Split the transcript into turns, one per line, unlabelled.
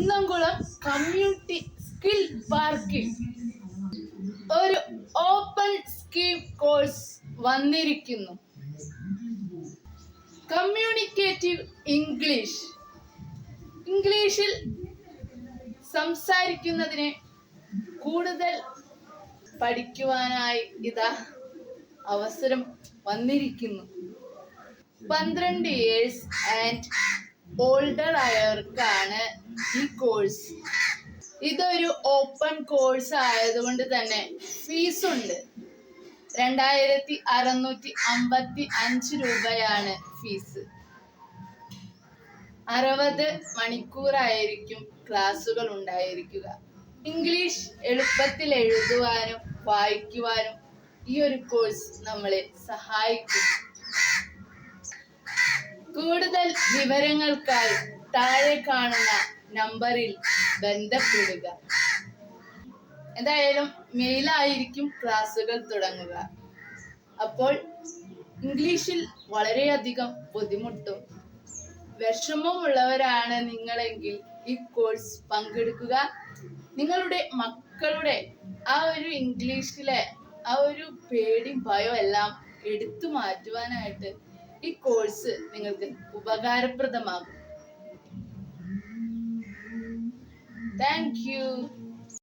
Kunnamkulam community skill പാർക്കിൽ ഒരു open scheme course വന്നിരിക്കുന്നു. കമ്മ്യൂണിക്കേറ്റീവ് ഇംഗ്ലീഷ് ഇംഗ്ലീഷിൽ സംസാരിക്കുന്നതിനെ കൂടുതൽ പഠിക്കുവാനായി ഇതാ അവസരം വന്നിരിക്കുന്നു. പന്ത്രണ്ട് ഇയേഴ്സ് ആൻഡ് ഓൾഡർ ആയവർക്കാണ് ഈ കോഴ്സ് ഇതൊരു ഓപ്പൺ കോഴ്സ് ആയതുകൊണ്ട് തന്നെ ഫീസ് ഉണ്ട്. രണ്ടായിരത്തി അറുന്നൂറ്റി അമ്പത്തി അഞ്ച് രൂപയാണ് ഫീസ് അറുപത് മണിക്കൂറായിരിക്കും ക്ലാസ്സുകൾ ഉണ്ടായിരിക്കുക. ഇംഗ്ലീഷ് എളുപ്പത്തിൽ എഴുതുവാനും വായിക്കുവാനും ഈ ഒരു കോഴ്സ് നമ്മളെ സഹായിക്കും. വിവരങ്ങൾക്കായി താഴെ കാണുന്ന നമ്പറിൽ ബന്ധപ്പെടുക. എന്തായാലും മെയിലായിരിക്കും ക്ലാസ്സുകൾ തുടങ്ങുക. അപ്പോൾ ഇംഗ്ലീഷിൽ വളരെയധികം ബുദ്ധിമുട്ടും വിഷമമുള്ളവരാണ് നിങ്ങളെങ്കിൽ ഈ കോഴ്സ് പങ്കെടുക്കുക. നിങ്ങളുടെ മക്കളുടെ ആ ഒരു ഇംഗ്ലീഷിലെ ആ ഒരു പേടി ഭയം എല്ലാം എടുത്തു മാറ്റുവാനായിട്ട് ഈ കോഴ്സ് നിങ്ങൾക്ക് ഉപകാരപ്രദമാകും. Thank you